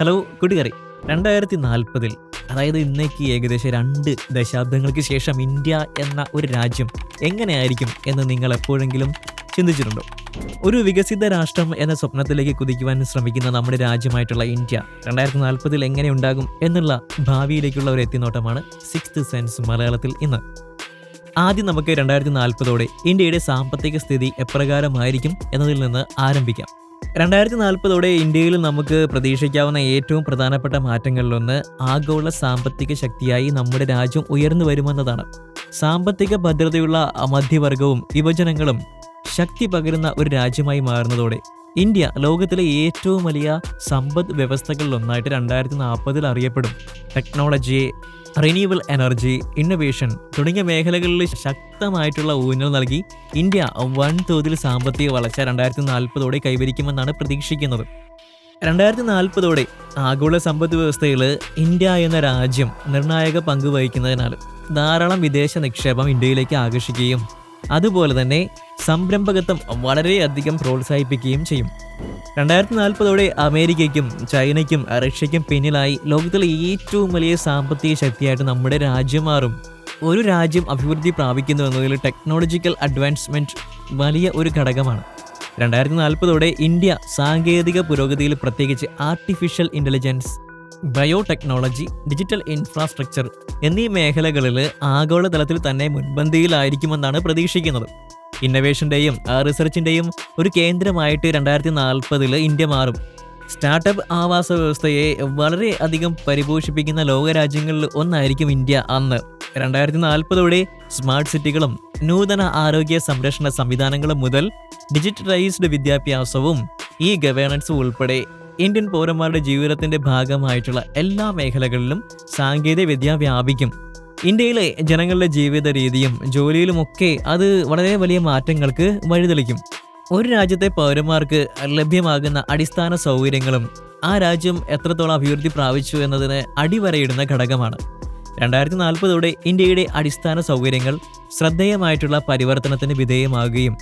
Hello കൂട്ടുകാരി രണ്ടായിരത്തി നാൽപ്പതിൽ അതായത് ഇന്നേക്ക് ഏകദേശം രണ്ട് ദശാബ്ദങ്ങൾക്ക് ശേഷം ഇന്ത്യ എന്ന ഒരു രാജ്യം എങ്ങനെയായിരിക്കും എന്ന് നിങ്ങൾ എപ്പോഴെങ്കിലും ചിന്തിച്ചിട്ടുണ്ടോ? ഒരു വികസിത രാഷ്ട്രം എന്ന സ്വപ്നത്തിലേക്ക് കുതിക്കുവാൻ ശ്രമിക്കുന്ന നമ്മുടെ രാജ്യമായിട്ടുള്ള ഇന്ത്യ രണ്ടായിരത്തി നാൽപ്പതിൽ എങ്ങനെ ഉണ്ടാകും എന്നുള്ള ഭാവിയിലേക്കുള്ള ഒരു എത്തിനോട്ടമാണ് സിക്സ്ത് സെൻസ് മലയാളത്തിൽ ഇന്ന്. ആദ്യം നമുക്ക് രണ്ടായിരത്തി നാൽപ്പതോടെ ഇന്ത്യയുടെ സാമ്പത്തിക സ്ഥിതി എപ്രകാരമായിരിക്കും എന്നതിൽ നിന്ന് ആരംഭിക്കാം. രണ്ടായിരത്തി നാൽപ്പതോടെ ഇന്ത്യയിൽ നമുക്ക് പ്രതീക്ഷിക്കാവുന്ന ഏറ്റവും പ്രധാനപ്പെട്ട മാറ്റങ്ങളിലൊന്ന് ആഗോള സാമ്പത്തിക ശക്തിയായി നമ്മുടെ രാജ്യം ഉയർന്നു വരുമെന്നതാണ്. സാമ്പത്തിക ഭദ്രതയുള്ള മധ്യവർഗവും യുവജനങ്ങളും ശക്തി പകരുന്ന ഒരു രാജ്യമായി മാറുന്നതോടെ. ഇന്ത്യ ലോകത്തിലെ ഏറ്റവും വലിയ സമ്പദ് വ്യവസ്ഥകളിലൊന്നായിട്ട് രണ്ടായിരത്തി നാൽപ്പതിൽ അറിയപ്പെടും. ടെക്നോളജി റിന്യൂവൽ എനർജി ഇന്നൊവേഷൻ തുടങ്ങിയ മേഖലകളിൽ ശക്തമായിട്ടുള്ള ഊന്നൽ നൽകി ഇന്ത്യ വൻതോതിൽ സാമ്പത്തിക വളർച്ച രണ്ടായിരത്തി നാൽപ്പതോടെ കൈവരിക്കുമെന്നാണ് പ്രതീക്ഷിക്കുന്നത്. രണ്ടായിരത്തി നാൽപ്പതോടെ ആഗോള സമ്പദ് വ്യവസ്ഥയിൽ ഇന്ത്യ എന്ന രാജ്യം നിർണായക പങ്ക് വഹിക്കുന്നതിനാൽ ധാരാളം വിദേശ നിക്ഷേപം ഇന്ത്യയിലേക്ക് ആകർഷിക്കുകയും അതുപോലെ തന്നെ സംരംഭകത്വം വളരെയധികം പ്രോത്സാഹിപ്പിക്കുകയും ചെയ്യും. രണ്ടായിരത്തി നാൽപ്പതോടെ അമേരിക്കയ്ക്കും ചൈനയ്ക്കും റഷ്യയ്ക്കും പിന്നിലായി ലോകത്തിലെ ഏറ്റവും വലിയ സാമ്പത്തിക ശക്തിയായിട്ട് നമ്മുടെ രാജ്യം മാറും. ഒരു രാജ്യം അഭിവൃദ്ധി പ്രാപിക്കുന്നു എന്നതിൽ ടെക്നോളജിക്കൽ അഡ്വാൻസ്മെന്റ് വലിയ ഒരു ഘടകമാണ്. രണ്ടായിരത്തി നാൽപ്പതോടെ ഇന്ത്യ സാങ്കേതിക പുരോഗതിയിൽ പ്രത്യേകിച്ച് artificial intelligence biotechnology digital infrastructure എന്നീ മേഖലകളിൽ ആഗോളതലത്തിൽ തന്നെ മുൻപന്തിയിലായിരിക്കുമെന്നാണ് പ്രതീക്ഷിക്കുന്നത്. ഇന്നവേഷന്റെയും റിസർച്ചിന്റെയും ഒരു കേന്ദ്രമായിട്ട് രണ്ടായിരത്തി നാൽപ്പതിൽ ഇന്ത്യ മാറും. സ്റ്റാർട്ടപ്പ് ആവാസ വ്യവസ്ഥയെ വളരെ അധികം പരിപോഷിപ്പിക്കുന്ന ലോകരാജ്യങ്ങളിൽ ഒന്നായിരിക്കും ഇന്ത്യ അന്ന്. രണ്ടായിരത്തി നാൽപ്പതോടെ സ്മാർട്ട് സിറ്റികളും നൂതന ആരോഗ്യ സംരക്ഷണ സംവിധാനങ്ങളും മുതൽ ഡിജിറ്റലൈസ്ഡ് വിദ്യാഭ്യാസവും ഈ ഗവേണൻസും ഉൾപ്പെടെ ഇന്ത്യൻ പൗരന്മാരുടെ ജീവിതത്തിന്റെ ഭാഗമായിട്ടുള്ള എല്ലാ മേഖലകളിലും സാങ്കേതിക വിദ്യ വ്യാപിക്കും. ഇന്ത്യയിലെ ജനങ്ങളുടെ ജീവിത രീതിയും ജോലിയിലുമൊക്കെ അത് വളരെ വലിയ മാറ്റങ്ങൾക്ക് വഴിതെളിക്കും. ഒരു രാജ്യത്തെ പൗരന്മാർക്ക് ലഭ്യമാകുന്ന അടിസ്ഥാന സൗകര്യങ്ങളും ആ രാജ്യം എത്രത്തോളം അഭിവൃദ്ധി പ്രാപിച്ചു എന്നതിന് അടിവരയിടുന്ന ഘടകമാണ്. രണ്ടായിരത്തി നാൽപ്പതോടെ ഇന്ത്യയുടെ അടിസ്ഥാന സൗകര്യങ്ങൾ ശ്രദ്ധേയമായിട്ടുള്ള പരിവർത്തനത്തിന് വിധേയമാകുകയും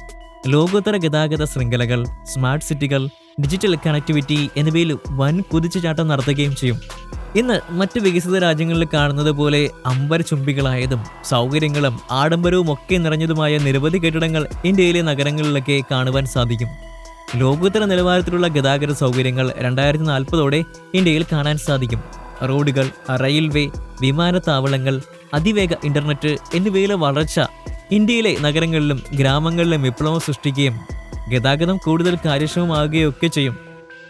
ലോകോത്തര ഗതാഗത ശൃംഖലകൾ സ്മാർട്ട് സിറ്റികൾ ഡിജിറ്റൽ കണക്ടിവിറ്റി എന്നിവയിൽ വൻ കുതിച്ചുചാട്ടം നടത്തുകയും ചെയ്യും. ഇന്ന് മറ്റ് വികസിത രാജ്യങ്ങളിൽ കാണുന്നത് പോലെ അമ്പര ചുംബികളായതും സൗകര്യങ്ങളും ആഡംബരവും ഒക്കെ നിറഞ്ഞതുമായ നിരവധി കെട്ടിടങ്ങൾ ഇന്ത്യയിലെ നഗരങ്ങളിലൊക്കെ കാണുവാൻ സാധിക്കും. ലോകോത്തര നിലവാരത്തിലുള്ള ഗതാഗത സൗകര്യങ്ങൾ രണ്ടായിരത്തി നാൽപ്പതോടെ ഇന്ത്യയിൽ കാണാൻ സാധിക്കും. റോഡുകൾ റെയിൽവേ വിമാനത്താവളങ്ങൾ അതിവേഗ ഇന്റർനെറ്റ് എന്നിവയിലെ വളർച്ച ഇന്ത്യയിലെ നഗരങ്ങളിലും ഗ്രാമങ്ങളിലും വിപ്ലവം സൃഷ്ടിക്കുകയും ഗതാഗതം കൂടുതൽ കാര്യക്ഷമമാകുകയൊക്കെ ചെയ്യും.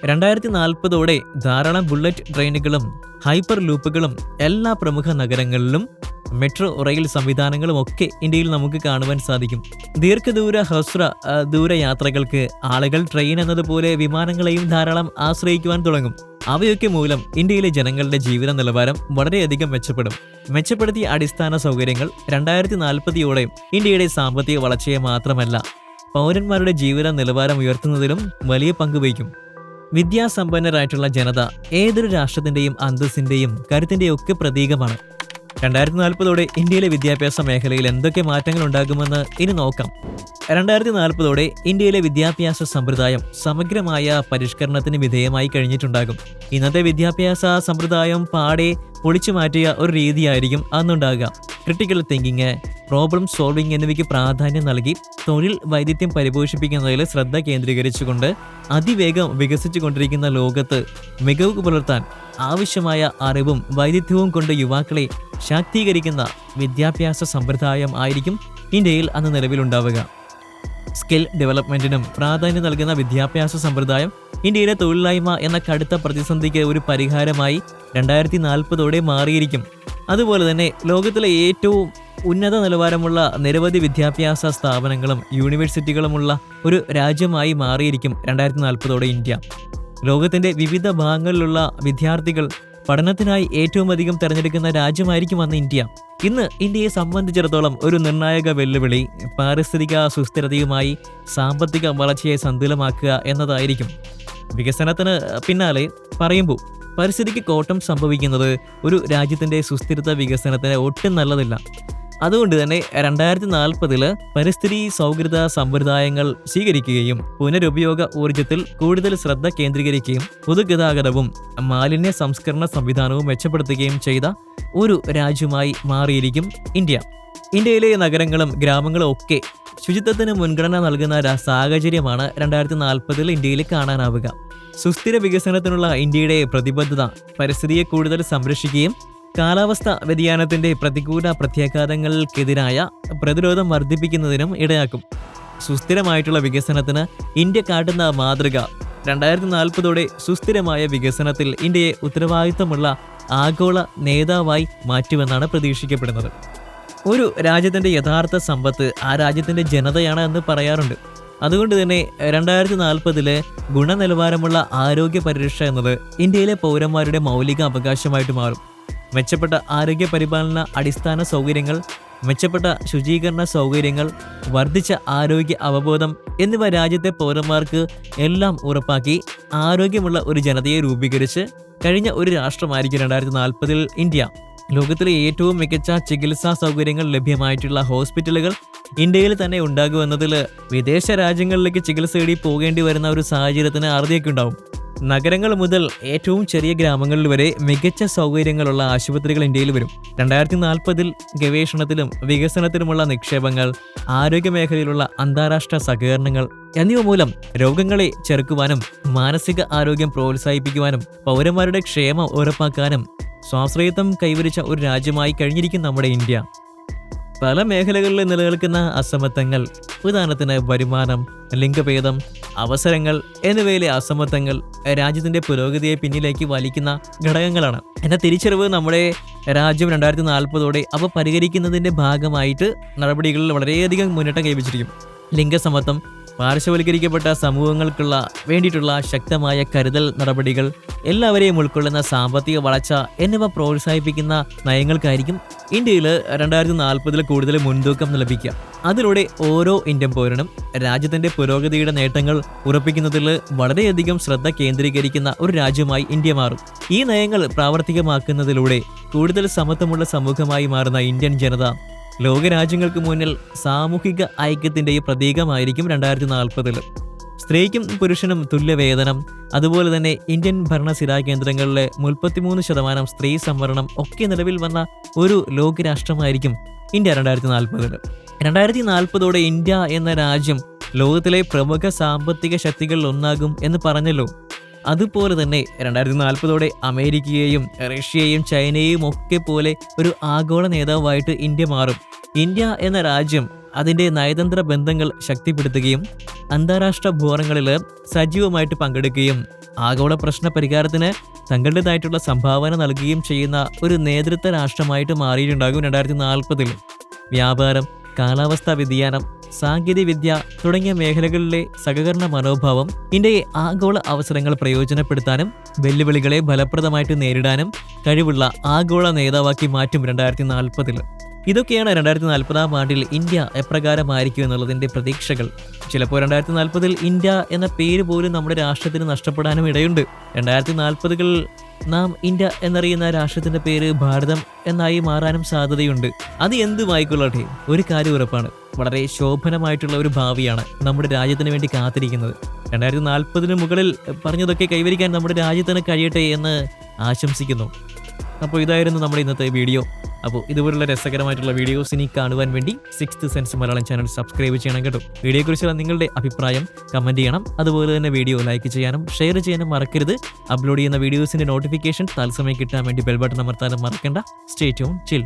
രണ്ടായിരത്തി നാൽപ്പതോടെ ധാരാളം ബുള്ളറ്റ് ട്രെയിനുകളും ഹൈപ്പർ ലൂപ്പുകളും എല്ലാ പ്രമുഖ നഗരങ്ങളിലും മെട്രോ റെയിൽ സംവിധാനങ്ങളും ഒക്കെ ഇന്ത്യയിൽ നമുക്ക് കാണുവാൻ സാധിക്കും. ദീർഘദൂര ഹസ്ര ദൂരയാത്രകൾക്ക് ദൂര യാത്രകൾക്ക് ആളുകൾ ട്രെയിൻ എന്നതുപോലെ വിമാനങ്ങളെയും ധാരാളം ആശ്രയിക്കുവാൻ തുടങ്ങും. അവയൊക്കെ മൂലം ഇന്ത്യയിലെ ജനങ്ങളുടെ ജീവിത നിലവാരം വളരെയധികം മെച്ചപ്പെടും. മെച്ചപ്പെടുത്തിയ അടിസ്ഥാന സൗകര്യങ്ങൾ രണ്ടായിരത്തി നാൽപ്പതിയോടെ ഇന്ത്യയുടെ സാമ്പത്തിക വളർച്ചയെ മാത്രമല്ല പൗരന്മാരുടെ ജീവിത നിലവാരം ഉയർത്തുന്നതിലും വലിയ പങ്ക് വഹിക്കും. വിദ്യാസമ്പന്നരായിട്ടുള്ള ജനത ഏതൊരു രാഷ്ട്രത്തിന്റെയും അന്തസ്സിന്റെയും കരുത്തിന്റെയും ഒക്കെ പ്രതീകമാണ്. രണ്ടായിരത്തി നാൽപ്പതോടെ ഇന്ത്യയിലെ വിദ്യാഭ്യാസ മേഖലയിൽ എന്തൊക്കെ മാറ്റങ്ങൾ ഉണ്ടാകുമെന്ന് ഇനി നോക്കാം. രണ്ടായിരത്തി നാൽപ്പതോടെ ഇന്ത്യയിലെ വിദ്യാഭ്യാസ സമ്പ്രദായം സമഗ്രമായ പരിഷ്കരണത്തിന് വിധേയമായി കഴിഞ്ഞിട്ടുണ്ടാകും. ഇന്നത്തെ വിദ്യാഭ്യാസ സമ്പ്രദായം പാടെ പൊളിച്ചു മാറ്റിയ ഒരു രീതിയായിരിക്കും അന്നുണ്ടാകുക. ക്രിട്ടിക്കൽ തിങ്കിങ് പ്രോബ്ലം സോൾവിംഗ് എന്നിവയ്ക്ക് പ്രാധാന്യം നൽകി തൊഴിൽ വൈദഗ്ധ്യം പരിപോഷിപ്പിക്കുന്നതിൽ ശ്രദ്ധ കേന്ദ്രീകരിച്ചുകൊണ്ട് അതിവേഗം വികസിച്ചുകൊണ്ടിരിക്കുന്ന ലോകത്ത് മികവ് പുലർത്താൻ ആവശ്യമായ അറിവും വൈദഗ്ധ്യവും കൊണ്ട് യുവാക്കളെ ശാക്തീകരിക്കുന്ന വിദ്യാഭ്യാസ സമ്പ്രദായം ആയിരിക്കും ഇന്ത്യയിൽ അന്ന് നിലവിലുണ്ടാവുക. സ്കിൽ ഡെവലപ്മെന്റിനും പ്രാധാന്യം നൽകുന്ന വിദ്യാഭ്യാസ സമ്പ്രദായം ഇന്ത്യയിലെ തൊഴിലില്ലായ്മ എന്ന കടുത്ത പ്രതിസന്ധിക്ക് ഒരു പരിഹാരമായി രണ്ടായിരത്തി നാൽപ്പതോടെ മാറിയിരിക്കും. അതുപോലെ തന്നെ ലോകത്തിലെ ഏറ്റവും ഉന്നത നിലവാരമുള്ള നിരവധി വിദ്യാഭ്യാസ സ്ഥാപനങ്ങളും യൂണിവേഴ്സിറ്റികളുമുള്ള ഒരു രാജ്യമായി മാറിയിരിക്കും രണ്ടായിരത്തി നാൽപ്പതോടെ ഇന്ത്യ. ലോകത്തിന്റെ വിവിധ ഭാഗങ്ങളിലുള്ള വിദ്യാർത്ഥികൾ പഠനത്തിനായി ഏറ്റവും അധികം തെരഞ്ഞെടുക്കുന്ന രാജ്യമായിരിക്കും അന്ന് ഇന്ത്യ. ഇന്ന് ഇന്ത്യയെ സംബന്ധിച്ചിടത്തോളം ഒരു നിർണായക വെല്ലുവിളി പാരിസ്ഥിതിക സുസ്ഥിരതയുമായി സാമ്പത്തിക വളർച്ചയെ സന്തുലമാക്കുക എന്നതായിരിക്കും. വികസനത്തിന് പിന്നാലെ പറയുമ്പോൾ പരിസ്ഥിതിക്ക് കോട്ടം സംഭവിക്കുന്നത് ഒരു രാജ്യത്തിന്റെ സുസ്ഥിരത വികസനത്തിന് ഒട്ടും നല്ലതില്ല. അതുകൊണ്ട് തന്നെ രണ്ടായിരത്തി നാൽപ്പതിൽ പരിസ്ഥിതി സൗഹൃദ സമ്പ്രദായങ്ങൾ സ്വീകരിക്കുകയും പുനരുപയോഗ ഊർജത്തിൽ കൂടുതൽ ശ്രദ്ധ കേന്ദ്രീകരിക്കുകയും പൊതുഗതാഗതവും മാലിന്യ സംസ്കരണ സംവിധാനവും മെച്ചപ്പെടുത്തുകയും ചെയ്ത ഒരു രാജ്യമായി മാറിയിരിക്കും ഇന്ത്യ. ഇന്ത്യയിലെ നഗരങ്ങളും ഗ്രാമങ്ങളും ഒക്കെ ശുചിത്വത്തിന് മുൻഗണന നൽകുന്ന സാഹചര്യമാണ് രണ്ടായിരത്തി നാൽപ്പതിൽ ഇന്ത്യയിൽ കാണാനാവുക. സുസ്ഥിര വികസനത്തിനുള്ള ഇന്ത്യയുടെ പ്രതിബദ്ധത പരിസ്ഥിതിയെ കൂടുതൽ സംരക്ഷിക്കുകയും കാലാവസ്ഥ വ്യതിയാനത്തിന്റെ പ്രതികൂല പ്രത്യാഘാതങ്ങൾക്കെതിരായ പ്രതിരോധം വർദ്ധിപ്പിക്കുന്നതിനും ഇടയാക്കും. സുസ്ഥിരമായിട്ടുള്ള വികസനത്തിന് ഇന്ത്യ കാട്ടുന്ന മാതൃക. രണ്ടായിരത്തി നാൽപ്പതോടെ സുസ്ഥിരമായ വികസനത്തിൽ ഇന്ത്യയെ ഉത്തരവാദിത്തമുള്ള ആഗോള നേതാവായി മാറ്റുമെന്നാണ് പ്രതീക്ഷിക്കപ്പെടുന്നത്. ഒരു രാജ്യത്തിന്റെ യഥാർത്ഥ സമ്പത്ത് ആ രാജ്യത്തിന്റെ ജനതയാണ് എന്ന് പറയാറുണ്ട്. അതുകൊണ്ട് തന്നെ രണ്ടായിരത്തി നാൽപ്പതിലെ ഗുണനിലവാരമുള്ള ആരോഗ്യ പരിരക്ഷ എന്നത് ഇന്ത്യയിലെ പൗരന്മാരുടെ മൗലിക അവകാശമായിട്ട് മാറും. മെച്ചപ്പെട്ട ആരോഗ്യ പരിപാലന അടിസ്ഥാന സൗകര്യങ്ങൾ മെച്ചപ്പെട്ട ശുചീകരണ സൗകര്യങ്ങൾ വർദ്ധിച്ച ആരോഗ്യ അവബോധം എന്നിവ രാജ്യത്തെ പൗരന്മാർക്ക് എല്ലാം ഉറപ്പാക്കി ആരോഗ്യമുള്ള ഒരു ജനതയെ രൂപീകരിച്ച് കഴിഞ്ഞ ഒരു രാഷ്ട്രമായിരിക്കും രണ്ടായിരത്തി നാൽപ്പതിൽ ഇന്ത്യ. ലോകത്തിലെ ഏറ്റവും മികച്ച ചികിത്സാ സൗകര്യങ്ങൾ ലഭ്യമായിട്ടുള്ള ഹോസ്പിറ്റലുകൾ ഇന്ത്യയിൽ തന്നെ ഉണ്ടാകുമെന്നതിൽ വിദേശ രാജ്യങ്ങളിലേക്ക് ചികിത്സ തേടി പോകേണ്ടി വരുന്ന ഒരു സാഹചര്യത്തിന് അറുതിയൊക്കെ ഉണ്ടാവും. നഗരങ്ങൾ മുതൽ ഏറ്റവും ചെറിയ ഗ്രാമങ്ങളിൽ വരെ മികച്ച സൗകര്യങ്ങളുള്ള ആശുപത്രികൾ ഇന്ത്യയിൽ വരും. രണ്ടായിരത്തി നാൽപ്പതിൽ ഗവേഷണത്തിലും വികസനത്തിലുമുള്ള നിക്ഷേപങ്ങൾ ആരോഗ്യ മേഖലയിലുള്ള അന്താരാഷ്ട്ര സഹകരണങ്ങൾ എന്നിവ മൂലം രോഗങ്ങളെ ചെറുക്കുവാനും മാനസിക ആരോഗ്യം പ്രോത്സാഹിപ്പിക്കുവാനും പൗരന്മാരുടെ ക്ഷേമം ഉറപ്പാക്കാനും സ്വാശ്രയത്വം കൈവരിച്ച ഒരു രാജ്യമായി കഴിഞ്ഞിരിക്കും നമ്മുടെ ഇന്ത്യ. പല മേഖലകളിൽ നിലനിൽക്കുന്ന അസമത്വങ്ങൾ ഉദാഹരണത്തിന് വരുമാനം ലിംഗഭേദം അവസരങ്ങൾ എന്നിവയിലെ അസമത്വങ്ങൾ രാജ്യത്തിന്റെ പുരോഗതിയെ പിന്നിലേക്ക് വലിക്കുന്ന ഘടകങ്ങളാണ്. എന്ന തിരിച്ചറിവ് നമ്മുടെ രാജ്യം രണ്ടായിരത്തി നാൽപ്പതോടെ അവ പരിഹരിക്കുന്നതിന്റെ ഭാഗമായിട്ട് നടപടികളിൽ വളരെയധികം മുന്നേറ്റം കൈവച്ചിരിക്കും. ലിംഗസമത്വം പാർശ്വവൽക്കരിക്കപ്പെട്ട സമൂഹങ്ങൾക്കുള്ള വേണ്ടിയിട്ടുള്ള ശക്തമായ കരുതൽ നടപടികൾ എല്ലാവരെയും ഉൾക്കൊള്ളുന്ന സാമ്പത്തിക വളർച്ച എന്നിവ പ്രോത്സാഹിപ്പിക്കുന്ന നയങ്ങൾക്കായിരിക്കും ഇന്ത്യയിൽ രണ്ടായിരത്തി നാൽപ്പതിൽ കൂടുതൽ മുൻതൂക്കം ലഭിക്കുക. അതിലൂടെ ഓരോ ഇന്ത്യൻ പൗരനും രാജ്യത്തിന്റെ പുരോഗതിയുടെ നേട്ടങ്ങൾ ഉറപ്പിക്കുന്നതിൽ വളരെയധികം ശ്രദ്ധ കേന്ദ്രീകരിക്കുന്ന ഒരു രാജ്യമായി ഇന്ത്യ മാറും. ഈ നയങ്ങൾ പ്രാവർത്തികമാക്കുന്നതിലൂടെ കൂടുതൽ സമത്വമുള്ള സമൂഹമായി മാറുന്ന ഇന്ത്യൻ ജനത ലോകരാജ്യങ്ങൾക്ക് മുന്നിൽ സാമൂഹിക ഐക്യത്തിന്റെ പ്രതീകമായിരിക്കും രണ്ടായിരത്തി നാൽപ്പതിൽ സ്ത്രീക്കും പുരുഷനും തുല്യവേതനം അതുപോലെ തന്നെ ഇന്ത്യൻ ഭരണസിരാ കേന്ദ്രങ്ങളിലെ മുപ്പത്തിമൂന്ന് ശതമാനം സ്ത്രീ സംവരണം ഒക്കെ നിലവിൽ വന്ന ഒരു ലോകരാഷ്ട്രമായിരിക്കും ഇന്ത്യ രണ്ടായിരത്തി നാൽപ്പതിൽ രണ്ടായിരത്തി നാൽപ്പതോടെ ഇന്ത്യ എന്ന രാജ്യം ലോകത്തിലെ പ്രമുഖ സാമ്പത്തിക ശക്തികളിൽ ഒന്നാകും എന്ന് പറഞ്ഞല്ലോ. അതുപോലെ തന്നെ രണ്ടായിരത്തി നാൽപ്പതോടെ അമേരിക്കയെയും റഷ്യയെയും ചൈനയെയും ഒക്കെ പോലെ ഒരു ആഗോള നേതാവായിട്ട് ഇന്ത്യ മാറും. ഇന്ത്യ എന്ന രാജ്യം അതിന്റെ നയതന്ത്ര ബന്ധങ്ങൾ ശക്തിപ്പെടുത്തുകയും അന്താരാഷ്ട്ര ഭൂരങ്ങളിൽ സജീവമായിട്ട് പങ്കെടുക്കുകയും ആഗോള പ്രശ്ന പരിഹാരത്തിന് തങ്ങളുടേതായിട്ടുള്ള സംഭാവന നൽകുകയും ചെയ്യുന്ന ഒരു നേതൃത്വ രാഷ്ട്രമായിട്ട് മാറിയിട്ടുണ്ടാകും രണ്ടായിരത്തി നാൽപ്പതിൽ വ്യാപാരം കാലാവസ്ഥാ വ്യതിയാനം സാങ്കേതികവിദ്യ തുടങ്ങിയ മേഖലകളിലെ സഹകരണ മനോഭാവം ഇന്ത്യയെ ആഗോള അവസരങ്ങൾ പ്രയോജനപ്പെടുത്താനും വെല്ലുവിളികളെ ഫലപ്രദമായിട്ട് നേരിടാനും കഴിവുള്ള ആഗോള നേതാവാക്കി മാറ്റും രണ്ടായിരത്തി നാൽപ്പതിൽ ഇതൊക്കെയാണ് രണ്ടായിരത്തി നാൽപ്പതാം ആണ്ടിൽ ഇന്ത്യ എപ്രകാരമായിരിക്കും എന്നുള്ളതിന്റെ പ്രതീക്ഷകൾ. ചിലപ്പോൾ രണ്ടായിരത്തി നാൽപ്പതിൽ ഇന്ത്യ എന്ന പേര് പോലും നമ്മുടെ രാഷ്ട്രത്തിന് നഷ്ടപ്പെടാനും ഇടയുണ്ട്. രണ്ടായിരത്തി നാൽപ്പതുകളിൽ നാം ഇന്ത്യ എന്നറിയുന്ന രാഷ്ട്രത്തിന്റെ പേര് ഭാരതം എന്നായി മാറാനും സാധ്യതയുണ്ട്. അത് എന്തുമായിക്കൊള്ളട്ടെ ഒരു കാര്യം ഉറപ്പാണ്. വളരെ ശോഭനമായിട്ടുള്ള ഒരു ഭാവിയാണ് നമ്മുടെ രാജ്യത്തിന് വേണ്ടി കാത്തിരിക്കുന്നത്. രണ്ടായിരത്തി നാൽപ്പതിന് മുകളിൽ പറഞ്ഞതൊക്കെ കൈവരിക്കാൻ നമ്മുടെ രാജ്യത്തിന് കഴിയട്ടെ എന്ന് ആശംസിക്കുന്നു. അപ്പോൾ ഇതായിരുന്നു നമ്മുടെ ഇന്നത്തെ വീഡിയോ. അപ്പോൾ ഇതുപോലുള്ള രസകരമായിട്ടുള്ള വീഡിയോസ് ഇനി കാണുവാൻ വേണ്ടി sixth sense Malayalam channel subscribe ചെയ്യണം കേട്ടോ. വീഡിയോയെക്കുറിച്ചുള്ള നിങ്ങളുടെ അഭിപ്രായം കമന്റ് ചെയ്യണം. അതുപോലെ തന്നെ വീഡിയോ ലൈക്ക് ചെയ്യാനും ഷെയർ ചെയ്യാനും മറക്കരുത്. അപ്ലോഡ് ചെയ്യുന്ന വീഡിയോസിന്റെ നോട്ടിഫിക്കേഷൻ തത്സമയം കിട്ടാൻ വേണ്ടി ബെൽ ബട്ടൺ അമർത്താനും മറക്കണ്ട. സ്റ്റേ ട്യൂൺ ചിൽ